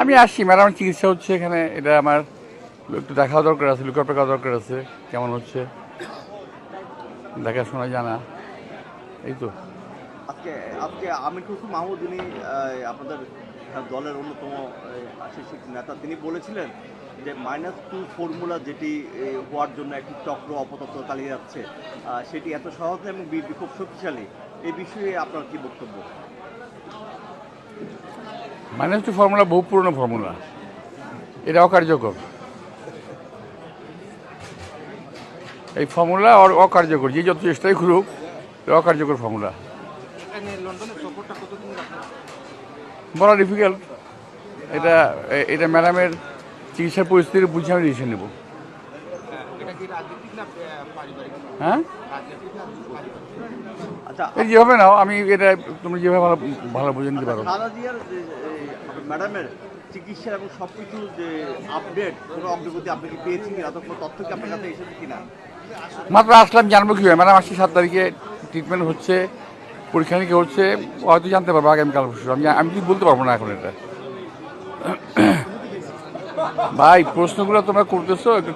আমি আসছি ম্যাডাম চিকিৎসা হচ্ছে এখানে। এটা আমার একটু দেখাও দরকার আছে লুকার পেকা দরকার আছে কেমন হচ্ছে? দেখাশোনা জানা। এই তো। আজকে আজকে আমির কুসুম মাহমুদ আহ, আপনাদের দলের অন্যতম আহ, শীর্ষক নেতা তিনি বলেছিলেন যে মাইনাস টু ফর্মুলা যেটি হওয়ার জন্য একটি চক্র অপতত্র চালিয়ে যাচ্ছে সেটি এত সহজ এবং খুব শক্তিশালী। এই বিষয়ে আপনার কি বক্তব্য? মাইনাস টু ফর্মুলা বহু পুরনো ফর্মুলা এটা অকার্যকর এই ফর্মুলা অকার্যকর, যে যত চেষ্টাই ঘুরুক অকার্যকর ফর্মুলা বলা ডিফিকাল্ট এটা এটা ম্যাডামের চিকিৎসার পরিস্থিতি বুঝে আমি ডিসিশন নেব। হ্যাঁ? আচ্ছা এই যেভাবে নাও আমি এটা তুমি যেভাবে ভালো ভালো বুঝে নিতে পারো। যে ম্যাডামের চিকিৎসা এবং সব কিছু যে আপডেট কোনো অগ্রগতি আপনি কি পেয়েছেন কিনা তথ্য কি আপনার কাছে এসেছে কিনা? মাত্র আসলাম জানব কি ম্যাডাম আসছে সাত তারিখে ট্রিটমেন্ট হচ্ছে পরীক্ষা নিরীক্ষা হচ্ছে হয়তো জানতে পারব আগামীকাল পরশু। আমি আমি কি বলতে পারব না এখন এটা? ভাই প্রশ্নগুলো তোমরা করতেছো একটু